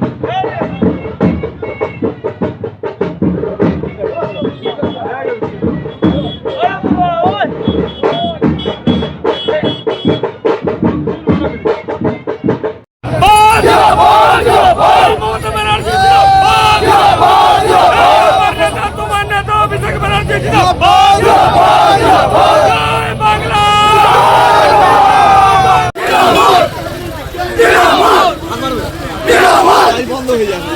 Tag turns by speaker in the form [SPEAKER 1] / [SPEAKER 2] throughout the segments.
[SPEAKER 1] Hey! Line
[SPEAKER 2] বন্ধ হয়ে যাবে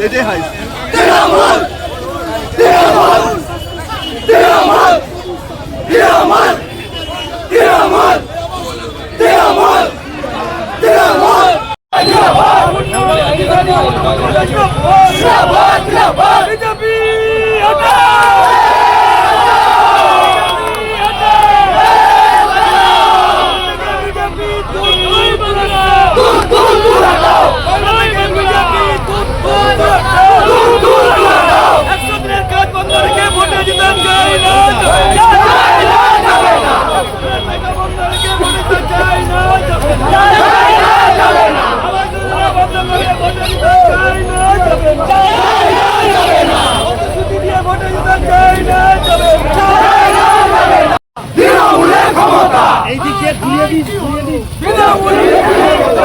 [SPEAKER 2] এটাই হাই Yeah, Woo! বাড়িকে মনের মতো